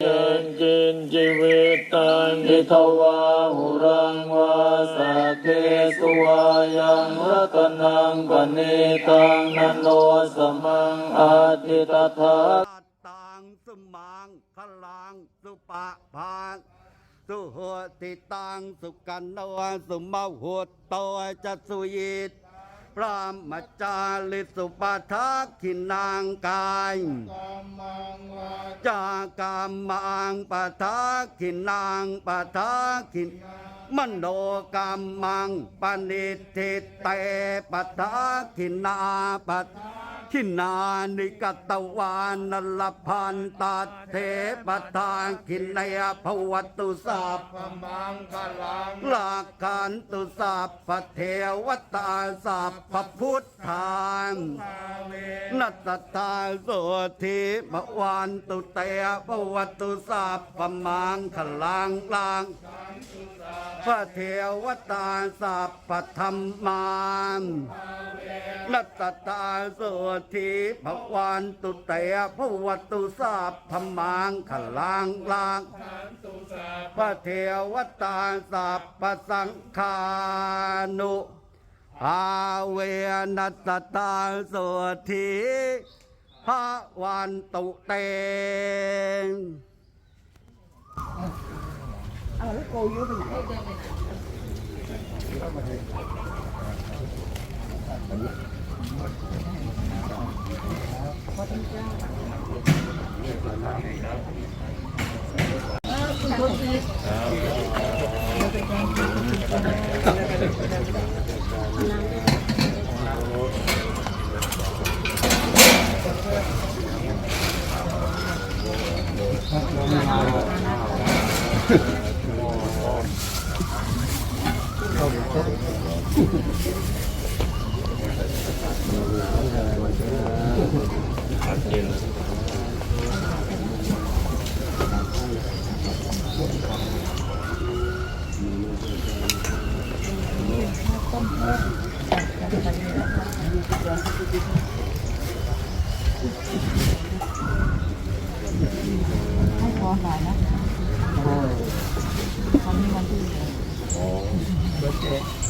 เกินกินชีวิตตังนิทวาหุรังวาสัพเพสุวายังรัตนังปณิตังนโนสมังอาทิตถาตังสมังคลังสุปะพางสุหติตังสุกันโนสุมาหุตโตจัสสุยิต พระมจาลิสุปทักขินางกายจากามมังปทักขินางปทักขินมโนกรรมังปณิทิเตปทักขินาปทขินานิกตวานลพันตัดเทปทานขินในภวตุสัพพมังคลังลา กันตุสัพพเทวตาสัพพพุทธานนัตตาโสธิมวันตุเตภวตุสัพพมังคลังลังพระเทวตาสัพพธรรมานนัตตาโสธิภวันตุเตภวตุสัพพมังขลังลังพระเทวตาสัพพสังฆานุอาเวนัตตาสุธีพระวันตุเตงเอาแล้วโกยุไปไหน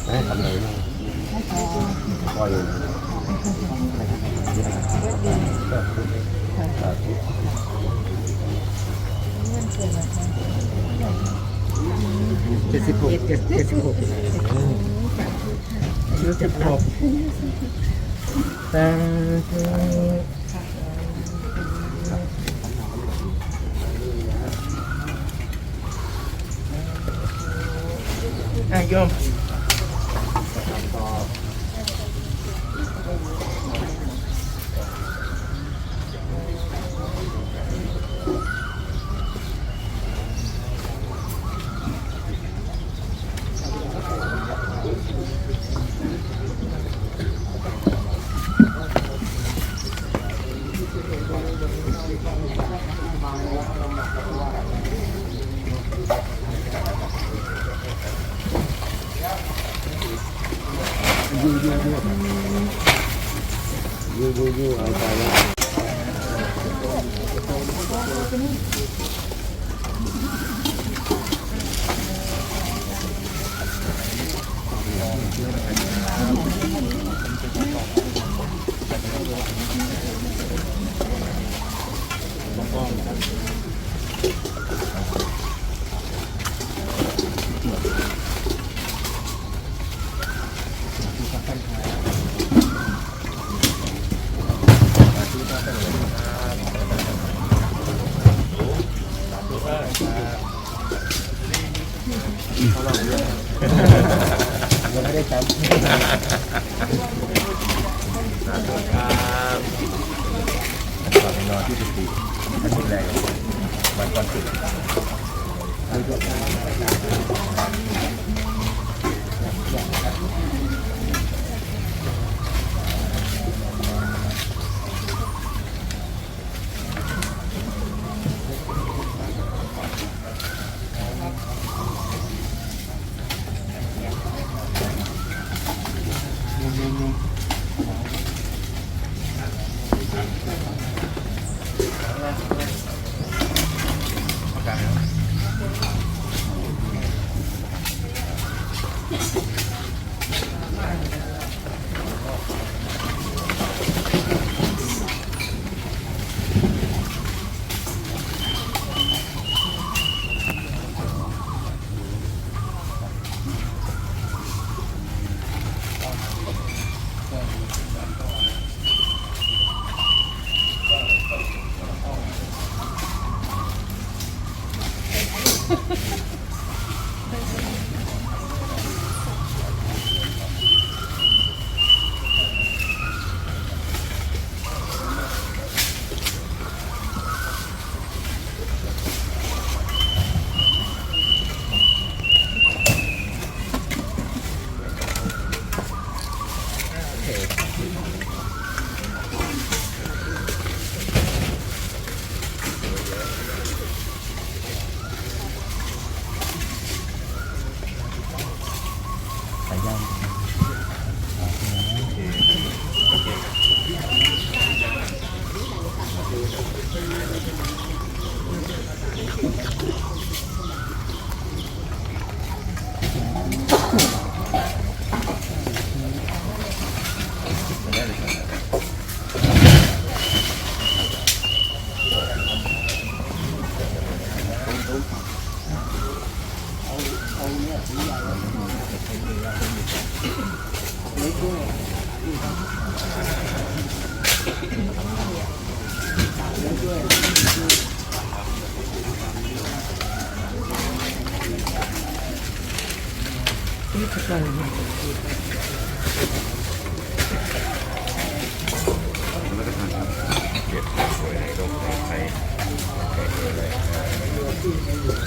ให้พอเจ็ดสิบหกเจ็ดเจ็ดสิบหกเจ็ดสิบหกแต่อะโยม Jujuju. Jujuju ang tawag. ยังไม่ได้แชมป์ก่อนไปนอนที่สุดดีท่านดูแลวันก่อนสุด เก็บสวยในโลกในไทยมาต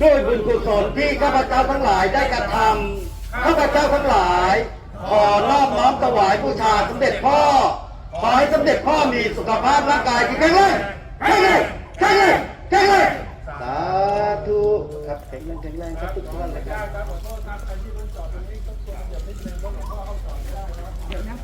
ด้วย บุญกุศลที่ข้าพเจ้าทั้งหลายได้กระทำข้าพเจ้าทั้งหลาย ขอนอบน้อมถวายบูชาสมเด็จพ่อ ขอให้สมเด็จพ่อมีสุขภาพร่างกายที่แข็งแรงแข็งแรงแข็งแรงแข็งแรงสาธุครับแข็งแรงแข็งแรงครับทุกท่านนะครับขอโทษครับใครที่รถจอดตรงนี้ก็ควรอย่าไม่เลี้ยงเพราะเขาจอดไม่ได้นะเดี๋ยวนะ